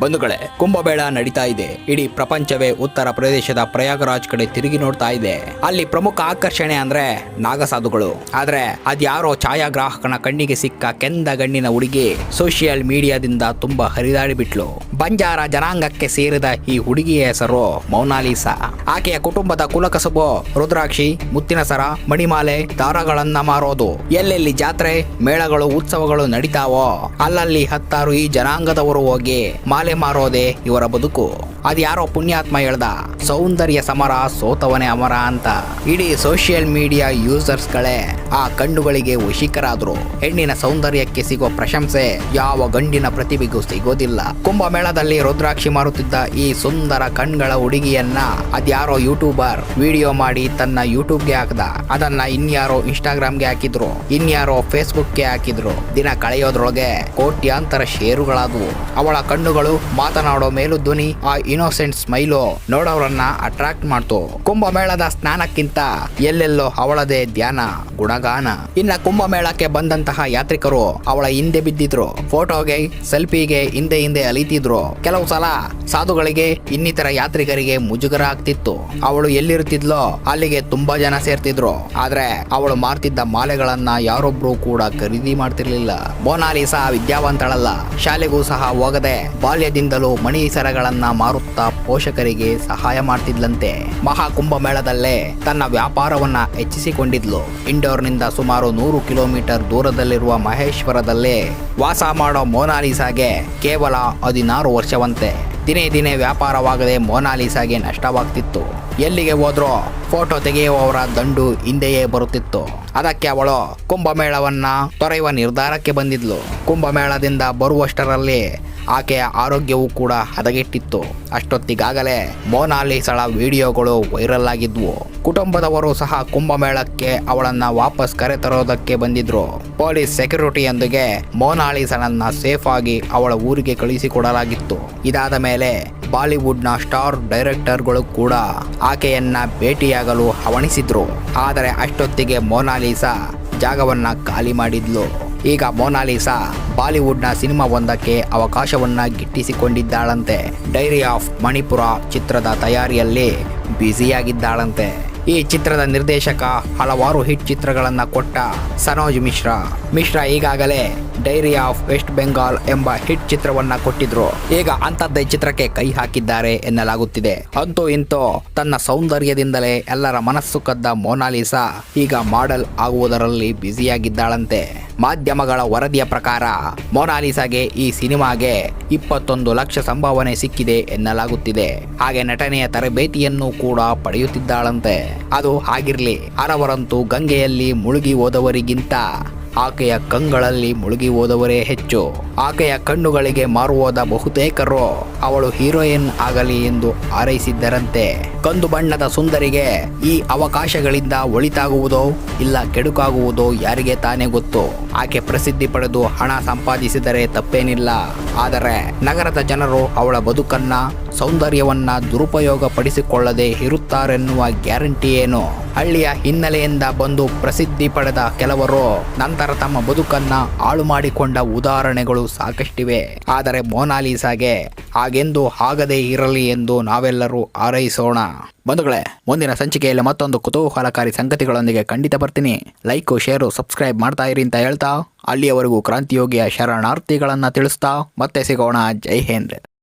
ಬಂಧುಗಳೇ, ಕುಂಭಮೇಳ ನಡೀತಾ ಇದೆ. ಇಡೀ ಪ್ರಪಂಚವೇ ಉತ್ತರ ಪ್ರದೇಶದ ಪ್ರಯಾಗರಾಜ್ ಕಡೆ ತಿರುಗಿ ನೋಡ್ತಾ ಇದೆ. ಅಲ್ಲಿ ಪ್ರಮುಖ ಆಕರ್ಷಣೆ ಅಂದ್ರೆ ನಾಗಸಾಧುಗಳು. ಆದ್ರೆ ಅದ್ಯಾರೋ ಛಾಯಾಗ್ರಾಹಕನ ಕಣ್ಣಿಗೆ ಸಿಕ್ಕ ಕೆಂದ ಗಣ್ಣಿನ ಹುಡುಗಿ ಸೋಷಿಯಲ್ ಮೀಡಿಯಾದಿಂದ ತುಂಬಾ ಹರಿದಾಡಿ ಬಿಟ್ಲು. ಬಂಜಾರ ಜನಾಂಗಕ್ಕೆ ಸೇರಿದ ಈ ಹುಡುಗಿಯ ಹೆಸರು ಮೌನಾಲಿಸಾ. ಆಕೆಯ ಕುಟುಂಬದ ಕುಲಕಸಬು ರುದ್ರಾಕ್ಷಿ ಮುತ್ತಿನ ಸರ ಮಣಿಮಾಲೆ, ದಾರಗಳನ್ನ ಮಾರೋದು. ಎಲ್ಲೆಲ್ಲಿ ಜಾತ್ರೆ, ಮೇಳಗಳು, ಉತ್ಸವಗಳು ನಡೀತಾವೋ, ಅಲ್ಲಲ್ಲಿ ಹತ್ತಾರು ಈ ಜನಾಂಗದವರು ಹೋಗಿ ಮಾಲೆ ಮಾರೋದೆ ಇವರ ಬದುಕು ಅದ್ಯಾರೋ ಪುಣ್ಯಾತ್ಮ ಹೇಳ್ದ, ಸೌಂದರ್ಯ ಸಮರ ಸೋತವನೇ ಅಮರ ಅಂತ. ಇಡೀ ಸೋಷಿಯಲ್ ಮೀಡಿಯಾ ಯೂಸರ್ಸ್ಗಳೇ ಆ ಕಣ್ಣುಗಳಿಗೆ ವಶಿಕರಾದ್ರು ಹೆಣ್ಣಿನ ಸೌಂದರ್ಯಕ್ಕೆ ಸಿಗೋ ಪ್ರಶಂಸೆ ಯಾವ ಗಂಡಿನ ಪ್ರತಿಭೆಗೂ ಸಿಗೋದಿಲ್ಲ. ಕುಂಭಮೇಳದಲ್ಲಿ ರುದ್ರಾಕ್ಷಿ ಮಾರುತ್ತಿದ್ದ ಈ ಸುಂದರ ಕಣ್ಗಳ ಹುಡುಗಿಯನ್ನ ಅದ್ಯಾರೋ ಯೂಟ್ಯೂಬರ್ ವಿಡಿಯೋ ಮಾಡಿ ತನ್ನ ಯೂಟ್ಯೂಬ್ಗೆ ಹಾಕ್ದ. ಅದನ್ನ ಇನ್ಯಾರೋ ಇನ್ಸ್ಟಾಗ್ರಾಮ್ಗೆ ಹಾಕಿದ್ರು, ಇನ್ಯಾರೋ ಫೇಸ್ಬುಕ್ಗೆ ಹಾಕಿದ್ರು. ದಿನ ಕಳೆಯೋದ್ರೊಳಗೆ ಕೋಟ್ಯಾಂತರ ಷೇರುಗಳಾದವು ಅವಳ ಕಣ್ಣುಗಳು ಮಾತನಾಡೋ ಮೇಲು ಧ್ವನಿ ಆ ಇನೋಸೆಂಟ್ ಸ್ಮೈಲು ನೋಡೋರನ್ನ ಅಟ್ರಾಕ್ಟ್ ಮಾಡ್ತು. ಕುಂಭಮೇಳದ ಸ್ನಾನಕ್ಕಿಂತ ಎಲ್ಲೆಲ್ಲೋ ಅವಳದೇ ಧ್ಯಾನ, ಗುಣಗಾನ. ಇನ್ನ ಕುಂಭಮೇಳಕ್ಕೆ ಬಂದಂತಹ ಯಾತ್ರಿಕರು ಅವಳ ಹಿಂದೆ ಬಿದ್ದಿದ್ರು. ಫೋಟೋಗೆ, ಸೆಲ್ಫಿಗೆ ಹಿಂದೆ ಹಿಂದೆ ಅಲಿತಿದ್ರು. ಕೆಲವು ಸಲ ಸಾಧುಗಳಿಗೆ ಇನ್ನಿತರ ಯಾತ್ರಿಕರಿಗೆ ಮುಜುಗರ ಆಗ್ತಿತ್ತು ಅವಳು ಎಲ್ಲಿರುತ್ತಿದ್ಲೋ ಅಲ್ಲಿಗೆ ತುಂಬಾ ಜನ ಸೇರ್ತಿದ್ರು. ಆದ್ರೆ ಅವಳು ಮಾರ್ತಿದ್ದ ಮಾಲೆಗಳನ್ನ ಯಾರೊಬ್ರು ಕೂಡ ಖರೀದಿ ಮಾಡ್ತಿರ್ಲಿಲ್ಲ. ಮೋನಾಲಿಸಾ ವಿದ್ಯಾವಂತಳಲ್ಲ. ಶಾಲೆಗೂ ಸಹ ಹೋಗದೆ ಬಾಲ್ಯದಿಂದಲೂ ಮಣಿ ಸರಗಳನ್ನ ಮಾರುತ್ತಾ ಪೋಷಕರಿಗೆ ಸಹಾಯ ಮಾಡ್ತಿದ್ಲಂತೆ. ಮಹಾಕುಂಭಮೇಳದಲ್ಲೇ ತನ್ನ ವ್ಯಾಪಾರವನ್ನ ಹೆಚ್ಚಿಸಿಕೊಂಡಿದ್ಲು. ಇಂಡೋರ್ನಿಂದ ಸುಮಾರು ನೂರು ಕಿಲೋಮೀಟರ್ ದೂರದಲ್ಲಿರುವ ಮಹೇಶ್ವರದಲ್ಲೇ ವಾಸ ಮಾಡೋ ಮೋನಾಲಿಸಾಗೆ ಕೇವಲ ಹದಿನಾರು ವರ್ಷವಂತೆ. ದಿನೇ ದಿನೇ ವ್ಯಾಪಾರವಾಗದೆ ಮೋನಾಲಿಸಾಗೆ ನಷ್ಟವಾಗ್ತಿತ್ತು. ಎಲ್ಲಿಗೆ ಹೋದ್ರೋ ಫೋಟೋ ತೆಗೆಯುವವರ ದಂಡು ಹಿಂದೆಯೇ ಬರುತ್ತಿತ್ತು. ಅದಕ್ಕೆ ಅವಳು ಕುಂಭಮೇಳವನ್ನ ತೊರೆಯುವ ನಿರ್ಧಾರಕ್ಕೆ ಬಂದಿದ್ಲು. ಕುಂಭಮೇಳದಿಂದ ಬರುವಷ್ಟರಲ್ಲಿ ಆಕೆಯ ಆರೋಗ್ಯವೂ ಕೂಡ ಹದಗೆಟ್ಟಿತ್ತು. ಅಷ್ಟೊತ್ತಿಗಾಗಲೇ ಮೋನಾಲಿಸಳ ವಿಡಿಯೋಗಳು ವೈರಲ್ ಆಗಿದ್ವು. ಕುಟುಂಬದವರು ಸಹ ಕುಂಭಮೇಳಕ್ಕೆ ಅವಳನ್ನ ವಾಪಸ್ ಕರೆತರೋದಕ್ಕೆ ಬಂದಿದ್ರು. ಪೊಲೀಸ್ ಸೆಕ್ಯೂರಿಟಿಯೊಂದಿಗೆ ಮೋನಾಲಿಸಳನ್ನ ಸೇಫ್ ಆಗಿ ಅವಳ ಊರಿಗೆ ಕಳುಹಿಸಿಕೊಡಲಾಗಿತ್ತು ಇದಾದ ಮೇಲೆ ಬಾಲಿವುಡ್ನ ಸ್ಟಾರ್ ಡೈರೆಕ್ಟರ್ಗಳು ಕೂಡ ಆಕೆಯನ್ನ ಭೇಟಿಯಾಗಲು ಹವಣಿಸಿದ್ರು. ಆದರೆ ಅಷ್ಟೊತ್ತಿಗೆ ಮೋನಾಲಿಸಾ ಜಾಗವನ್ನ ಖಾಲಿ ಮಾಡಿದ್ಲು. ಈಗ ಮೋನಾಲಿಸಾ ಸಿನಿಮಾ ಒಂದಕ್ಕೆ ಅವಕಾಶವನ್ನ ಗಿಟ್ಟಿಸಿಕೊಂಡಿದ್ದಾಳಂತೆ. ಡೈರಿ ಆಫ್ ಮಣಿಪುರ ಚಿತ್ರದ ತಯಾರಿಯಲ್ಲಿ ಬ್ಯುಸಿಯಾಗಿದ್ದಾಳಂತೆ. ಈ ಚಿತ್ರದ ನಿರ್ದೇಶಕ ಹಲವಾರು ಹಿಟ್ ಚಿತ್ರಗಳನ್ನ ಕೊಟ್ಟ ಸನೋಜ್ ಮಿಶ್ರಾ. ಮಿಶ್ರಾ ಈಗಾಗಲೇ ಡೈರಿ ಆಫ್ ವೆಸ್ಟ್ ಬೆಂಗಾಲ್ ಎಂಬ ಹಿಟ್ ಚಿತ್ರವನ್ನ ಕೊಟ್ಟಿದ್ರು. ಈಗ ಅಂಥದ್ದೇ ಚಿತ್ರಕ್ಕೆ ಕೈ ಹಾಕಿದ್ದಾರೆ ಎನ್ನಲಾಗುತ್ತಿದೆ. ಅಂತೂ ಇಂತೂ ತನ್ನ ಸೌಂದರ್ಯದಿಂದಲೇ ಎಲ್ಲರ ಮನಸ್ಸು ಕದ್ದ ಮೋನಾಲಿಸಾ ಈಗ ಮಾಡೆಲ್ ಆಗುವುದರಲ್ಲಿ ಬ್ಯುಸಿಯಾಗಿದ್ದಾಳಂತೆ. ಮಾಧ್ಯಮಗಳ ವರದಿಯ ಪ್ರಕಾರ ಮೊನಾಲಿಸಾಗೆ ಈ ಸಿನಿಮಾಗೆ ಇಪ್ಪತ್ತೊಂದು ಲಕ್ಷ ಸಂಭಾವನೆ ಸಿಕ್ಕಿದೆ ಎನ್ನಲಾಗುತ್ತಿದೆ. ಹಾಗೆ ನಟನೆಯ ತರಬೇತಿಯನ್ನು ಕೂಡ ಪಡೆಯುತ್ತಿದ್ದಾಳಂತೆ. ಅದು ಹಾಗಿರ್ಲಿ ಹಲವರಂತೂ ಗಂಗೆಯಲ್ಲಿ ಮುಳುಗಿ ಹೋದವರಿಗಿಂತ ಆಕೆಯ ಕಂಗಳಲ್ಲಿ ಮುಳುಗಿ ಹೋದವರೇ ಹೆಚ್ಚು. ಆಕೆಯ ಕಣ್ಣುಗಳಿಗೆ ಮಾರುವೋದ ಬಹುತೇಕರು, ಅವಳು ಹೀರೋಯಿನ್ ಆಗಲಿ ಎಂದು ಹಾರೈಸಿದ್ದರಂತೆ. ಕಂದು ಬಣ್ಣದ ಸುಂದರಿಗೆ ಈ ಅವಕಾಶಗಳಿಂದ ಒಳಿತಾಗುವುದೋ ಇಲ್ಲ ಕೆಡುಕಾಗುವುದೋ ಯಾರಿಗೆ ತಾನೇ ಗೊತ್ತು. ಆಕೆ ಪ್ರಸಿದ್ಧಿ ಪಡೆದು ಹಣ ಸಂಪಾದಿಸಿದರೆ ತಪ್ಪೇನಿಲ್ಲ. ಆದರೆ ನಗರದ ಜನರು ಅವಳ ಬದುಕನ್ನ ಸೌಂದರ್ಯವನ್ನ ದುರುಪಯೋಗ ಪಡಿಸಿಕೊಳ್ಳದೆ ಇರುತ್ತಾರೆನ್ನುವ ಗ್ಯಾರಂಟಿ ಏನು? ಹಳ್ಳಿಯ ಹಿನ್ನೆಲೆಯಿಂದ ಬಂದು ಪ್ರಸಿದ್ಧಿ ಪಡೆದ ಕೆಲವರು ನಂತರ ತಮ್ಮ ಬದುಕನ್ನ ಹಾಳು ಮಾಡಿಕೊಂಡ ಉದಾಹರಣೆಗಳು ಸಾಕಷ್ಟಿವೆ. ಆದರೆ ಮೋನಾಲಿಸಾಗೆ ಹಾಗೆಂದು ಆಗದೇ ಇರಲಿ ಎಂದು ನಾವೆಲ್ಲರೂ ಹಾರೈಸೋಣ. ಬಂಧುಗಳೇ, ಮುಂದಿನ ಸಂಚಿಕೆಯಲ್ಲಿ ಮತ್ತೊಂದು ಕುತೂಹಲಕಾರಿ ಸಂಗತಿಗಳೊಂದಿಗೆ ಖಂಡಿತ ಬರ್ತೀನಿ. ಲೈಕು, ಶೇರು, ಸಬ್ಸ್ಕ್ರೈಬ್ ಮಾಡ್ತಾ ಇರಿ ಅಂತ ಹೇಳ್ತಾ, ಅಲ್ಲಿಯವರೆಗೂ ಕ್ರಾಂತಿಯೋಗಿಯ ಶರಣಾರ್ಥಿಗಳನ್ನ ತಿಳಿಸ್ತಾ, ಮತ್ತೆ ಸಿಗೋಣ. ಜೈ ಹಿಂದ್.